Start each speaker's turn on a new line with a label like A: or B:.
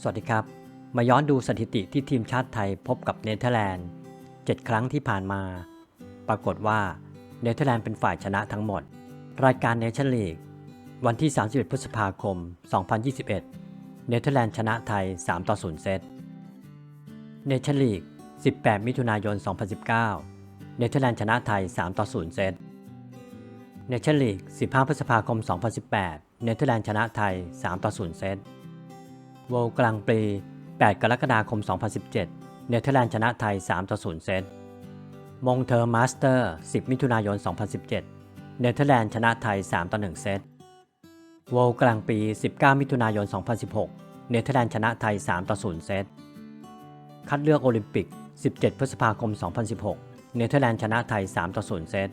A: สวัสดีครับ มาย้อนดูสถิติที่ทีมชาติไทยพบกับเนเธอร์แลนด์ 7 ครั้งที่ผ่านมา ปรากฏว่าเนเธอร์แลนด์เป็นฝ่ายชนะทั้งหมด รายการเนชั่นลีกวันที่ 31 พฤษภาคม 2021 เนเธอร์แลนด์ชนะไทย 3 ต่อ 0 เซต เนชั่นลีก 18 มิถุนายน 2019 เนเธอร์แลนด์ชนะไทย 3 ต่อ 0 เซต เนชั่นลีก 15 พฤษภาคม 2018 เนเธอร์แลนด์ชนะไทย 3 ต่อ 0 เซต โวลกลางปี 8 กรกฎาคม 2017 เนเธอร์แลนด์ชนะไทย 3 ต่อ 0 เซต มงเทอร์มาสเตอร์ 10 มิถุนายน 2017 เนเธอร์แลนด์ชนะไทย 3 ต่อ 1 เซต โวลกลางปี 19 มิถุนายน 2016 เนเธอร์แลนด์ชนะไทย 3 ต่อ 0 เซต คัดเลือกโอลิมปิก 17 พฤษภาคม 2016 เนเธอร์แลนด์ชนะไทย 3 ต่อ 0 เซต